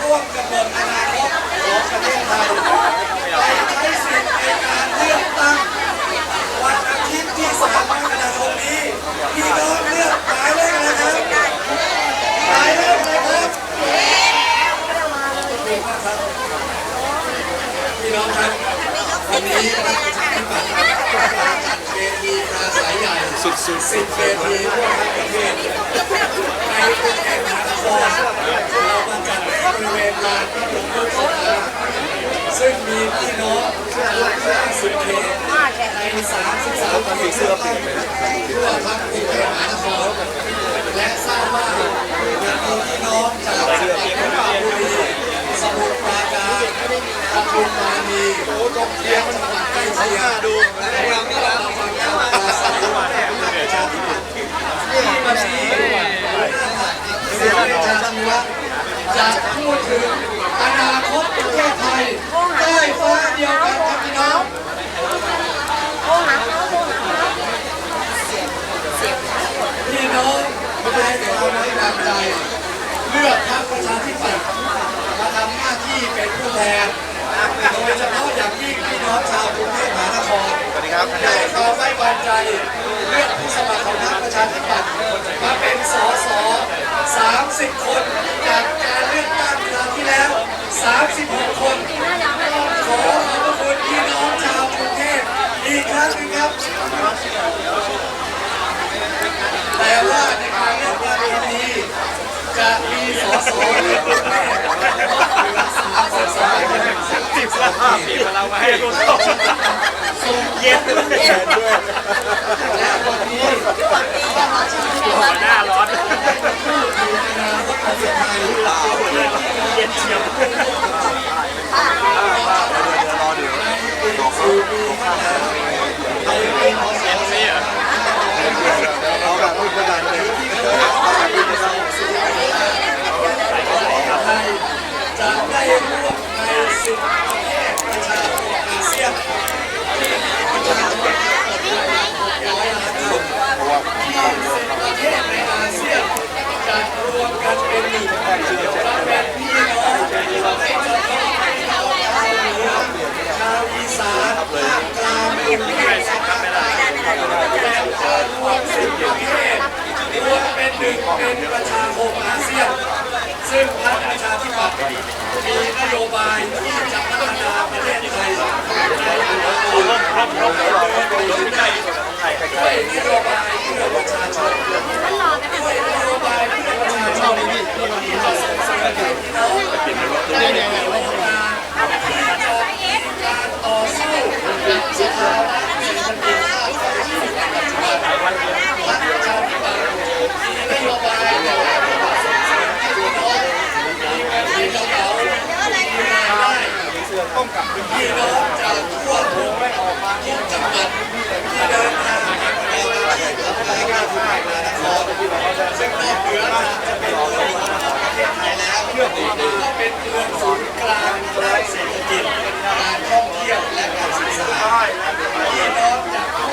ร่วมกำหนดอนาคตของประเทศไทยไปใช้สิทธิ์ในการเลือกตั้งวันอาทิตย์ที่3กรกฎาคมนี้พี่น้องเลือกหมายเลขอะไรครับหมายเลขอะไรครับพี่น้องครับวันนี้พรรคประชาธิปัตย์เวทีปราศัยใหญ่สุดสิบเวทีทั่วทั้งประเทศในกรุงเทพมหานครเรามาจัดที่บริเวณลานพระบรมรูปทรงม้าซึ่งมีพี่น้องทั่ว 50เขตใน33อำเภอเสื้อเปลี่ยนทั่วทั้งกรุงเทพมหานครและทราบว่าจะมีพี่น้องจากจังหวัดเพชรบุรีสมุทรปราการปทุมธานีและจังหวัดใกล้เคียงดูเราก็เราฟังการปราศัยประชาธิปัตย์ที่วันนี้เสรีจาชีวะจะพูดถึงอนาคตประเทศไทยใต้ฟ้าเดียวกันครับพี่น้อง พี่น้อง ได้ความไว้วางใจ เลือกพรรคประชาธิปัตย์มาทำหน้าที่เป็นผู้แทนโดยเฉพาะอย่างยิ่งพี่น้องชาวกรุงเทพมหานครสวัสดีครับได้ความไว้วางใจ เลือกผู้สมัครของพรรคประชาธิปัตย์มาเป็นสส30 คนจากการเลือกตั้งคราวที่แล้ว 36 คนต้องขอขอบพระคุณพี่น้องชาวกรุงเทพอีกครั้งหนึงครับ แต่ว่าในการเลือกตั้งครั้งนี้ จะมีสสในกรุงเทพเหลือสามสิบสามคนติดแล้วติดเรามาให้ดูต่อส่งเย็นด้วยเย็นด้วยและวันนี้หน้าร้อนผู้ถืออนาคตประเย็นเฉียบ ในปีสี่ปีข้างหน้าในปีพศ นี่อะ เอาแบบพูดประกันเลย ไทยจะได้ร่วมในสิบประเทศประชาคมอาเซียนที่มีประชากรร้อยล้านคนที่สิบประเทศในอาเซียนจะรวมกันเป็นหนึ่งมาเป็นพี่น้องไม่เฉพาะพี่น้องชาวเหนือชาวอีสานภาคกลางภาคใต้แต่จะรวมสิบประเทศรวมเป็ นึ่งเป็นประชาคมอาเซียน ซึ่งพรรคประชาธิปัตย์มีนโยบายที่จะพัฒนาประเทศไทยในอนาคตรอบรอบรอบรถใกล้ด้วยนโยบายเพื่อประชาชนด้วยนโยบายเพื่อประชาชนที่จะส่งเสริมให้พี่น้องได้มีโอกาสที่จะมีการต่อสู้กับสภาวะเศรษฐกิจที่เป็นปัจจุบันพรรคประชาธิปัตย์มีนโยบายในการที่จะส่งเสริมให้พี่น้องมีเงินมีกระเป๋ามีรายได้ พี่น้องจากทั่วทุกทุกจังหวัดที่เดินทางมาปฏิบัติหน้าที่กับรายการภาคมหานครซึ่งนอกเหนือจากจะเป็นเมืองหลวงของประเทศไทยแล้วก็เป็นเมืองศูนย์กลางด้านเศรษฐกิจการท่องเที่ยวและการศึกษาพี่น้องจาก